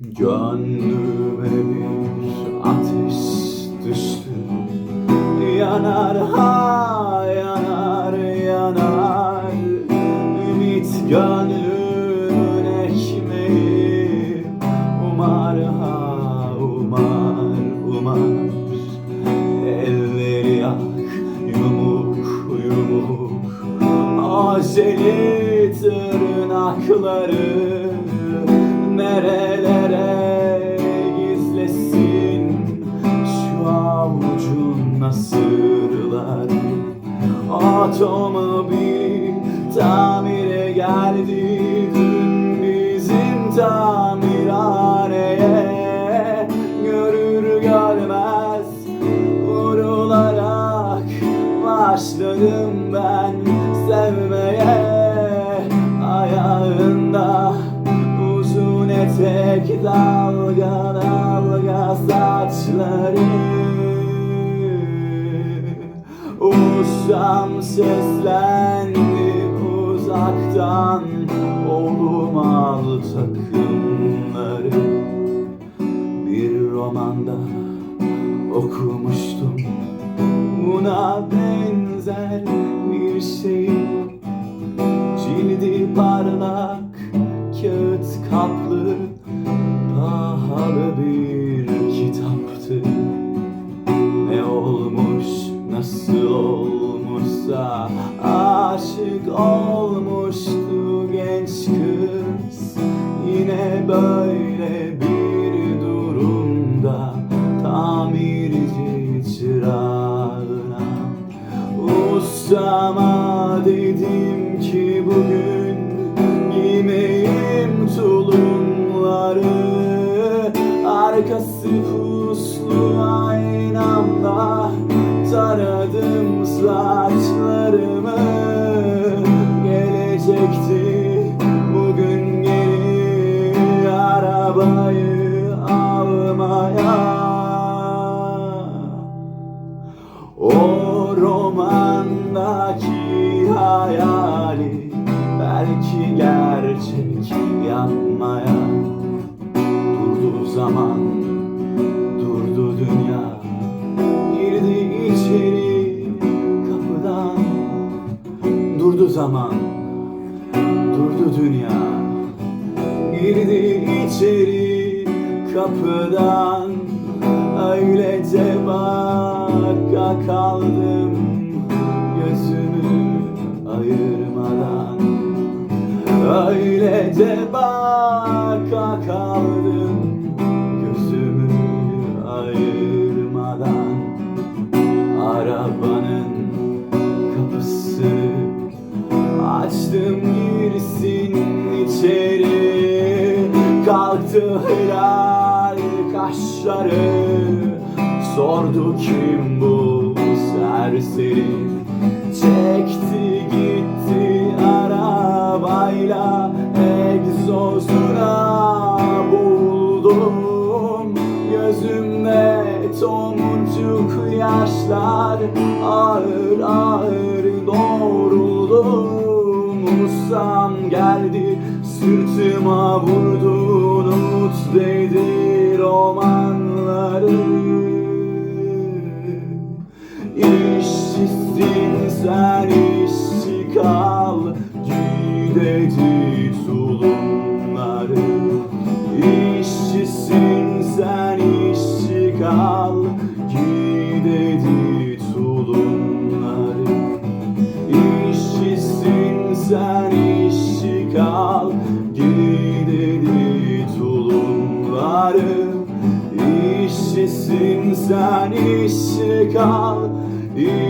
Gönlüme bir ateş düştü. Yanar ha yanar yanar. Ümit gönlün ekmeği Umar ha umar umar. Elleri yak yumuk yumuk. Aceli tırnakları Nerelere gizlesin? Şu avucun nasırları. Otomobil tamire geldi etek dalga dalga saçları. Ustam seslendi uzaktan Oğlum al takımları. Bir romanda okumuştum. Buna benzer bir şey olmuştu genç kız. Yine böyle bir durumda Tamirci çırağına Ustama dedim ki bugün Giymeyim tulumları. Arkası puslu aynamda Taradım romandaki hayali belki gerçek yapmaya durdu zaman durdu dünya girdi içeri kapıdan. Durdu zaman durdu dünya girdi içeri kapıdan. Öylece baka kaldım öylece baka kaldım gözümü ayırmadan. Arabanın kapısını Açtım girsin içeri. Kalktı hilal kaşları. Sordu kim bu serseri tomurcuk yaşlar Ağır ağır doğruldum Usam geldi sırtıma vurdu. Unut dedi romanları İşçisin sen işçi kal. Giy dedi sen işçi kal Giy dedi tulumları İşçisin sen işçi kal İşçisin